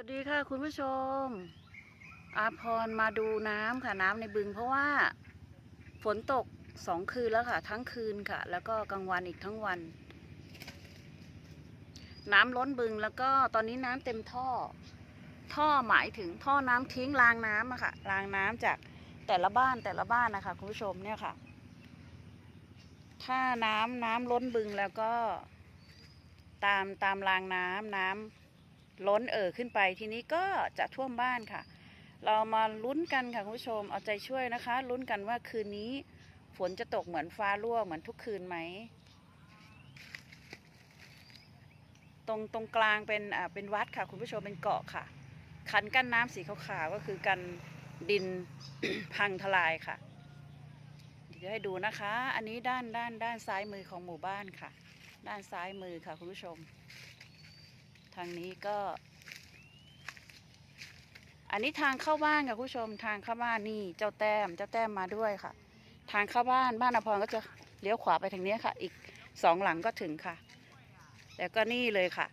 วัสดีค่ะคุณผู้ชม อาพรมาดูน้ำค่ะน้ำในบึงเพราะว่าฝนตกสองคืนแล้วค่ะ ทั้งคืนค่ะ แล้วก็กลางวันอีกทั้งวัน น้ำล้นบึงแล้วก็ตอนนี้น้ำเต็มท่อ ท่อหมายถึงท่อน้ำทิ้งรางน้ำอะค่ะรางน้ำจากแต่ละบ้านแต่ละบ้านนะคะคุณผู้ชมเนี่ยค่ะ ถ้าน้ำน้ำล้นบึงแล้วก็ ตามตามรางน้ำน้ำ ล้นเอ่อขึ้นไปทีนี้ก็จะท่วมบ้านค่ะ เรามาลุ้นกันค่ะคุณผู้ชมเอาใจช่วยนะคะ ลุ้นกันว่าคืนนี้ฝนจะตกเหมือนฟ้ารั่วเหมือนทุกคืนไหมตรงตรงกลางเป็นอ่าเป็นวัดค่ะ คุณผู้ชมเป็นเกาะค่ะ คันกั้นน้ำสีขาวๆก็คือกันดินพังทลายค่ะเดี๋ยวให้ดูนะคะ อันนี้ด้านด้านด้านซ้ายมือของหมู่บ้านค่ะ ด้านซ้ายมือค่ะคุณผู้ชม ทางนี้ก็ อันนี้ทางเข้าบ้านค่ะคุณผู้ชมทางเข้าบ้านนี่เจ้าแต้มเจ้าแต้มมาด้วยค่ะ ทางเข้าบ้านบ้านอภรก็จะเลี้ยวขวาไปทางนี้ค่ะ อีกสองหลังก็ถึงค่ะ แล้วก็นี่เลยค่ะ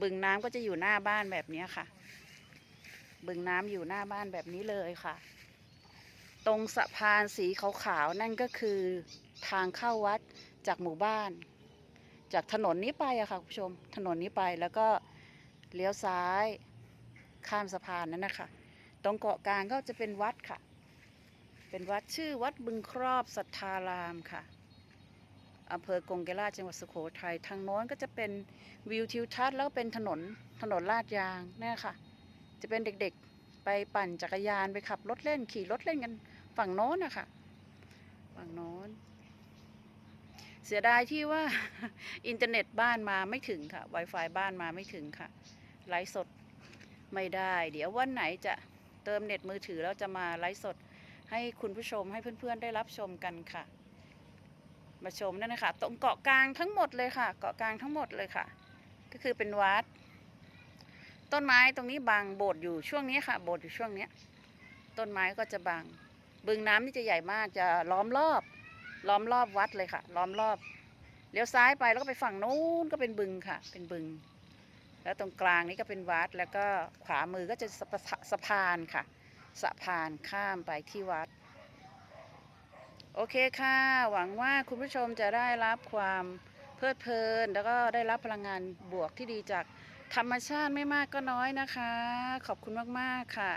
บึงน้ำก็จะอยู่หน้าบ้านแบบนี้ค่ะ บึงน้ำอยู่หน้าบ้านแบบนี้เลยค่ะ ตรงสะพานสีขาวๆนั่นก็คือทางเข้าวัดจากหมู่บ้าน จากถนนนี้ไปอะค่ะคุณผู้ชมถนนนี้ไปแล้วก็เลี้ยวซ้ายข้ามสะพานนั่นนะคะตรงเกาะกลางก็จะเป็นวัดค่ะ เป็นวัดชื่อวัดบึงครอบสัทธารามค่ะอำเภอกงเกลาจังหวัดสุโขทัยทางโน้นก็จะเป็นวิวทิวทัศน์แล้วก็เป็นถนนถนนลาดยางเนี่ยค่ะ จะเป็นเด็กๆไปปั่นจักรยานไปขับรถเล่นขี่รถเล่นกันฝั่งโน้นนะคะฝั่งโน้น เสียดายที่ว่าอินเทอร์เน็ตบ้านมาไม่ถึงค่ะ Wi-Fi บ้านมาไม่ถึงค่ะ ไลฟ์สดไม่ได้ เดี๋ยววันไหนจะเติมเน็ตมือถือแล้วจะมาไลฟ์สดให้คุณผู้ชมให้เพื่อนๆได้รับชมกันค่ะ มาชมนั่นนะคะตรงเกาะกลางทั้งหมดเลยค่ะ เกาะกลางทั้งหมดเลยค่ะ ก็คือเป็นวัด ต้นไม้ตรงนี้บางโบสถ์อยู่ช่วงนี้ค่ะ โบสถ์อยู่ช่วงเนี้ย ต้นไม้ก็จะบางบึงน้ำนี่จะใหญ่มากจะล้อมรอบ ล้อมรอบวัดเลยค่ะ ล้อมรอบเลี้ยวซ้ายไปแล้วก็ไปฝั่งนู้นก็เป็นบึงค่ะ เป็นบึง แล้วตรงกลางนี้ก็เป็นวัดแล้วก็ขวามือก็จะสะพะสะพานค่ะสะพานข้ามไปที่วัด โอเคค่ะ หวังว่าคุณผู้ชมจะได้รับความเพลิดเพลิน แล้วก็ได้รับพลังงานบวกที่ดีจากธรรมชาติไม่มากก็น้อยนะคะ ขอบคุณมาก ๆ ค่ะ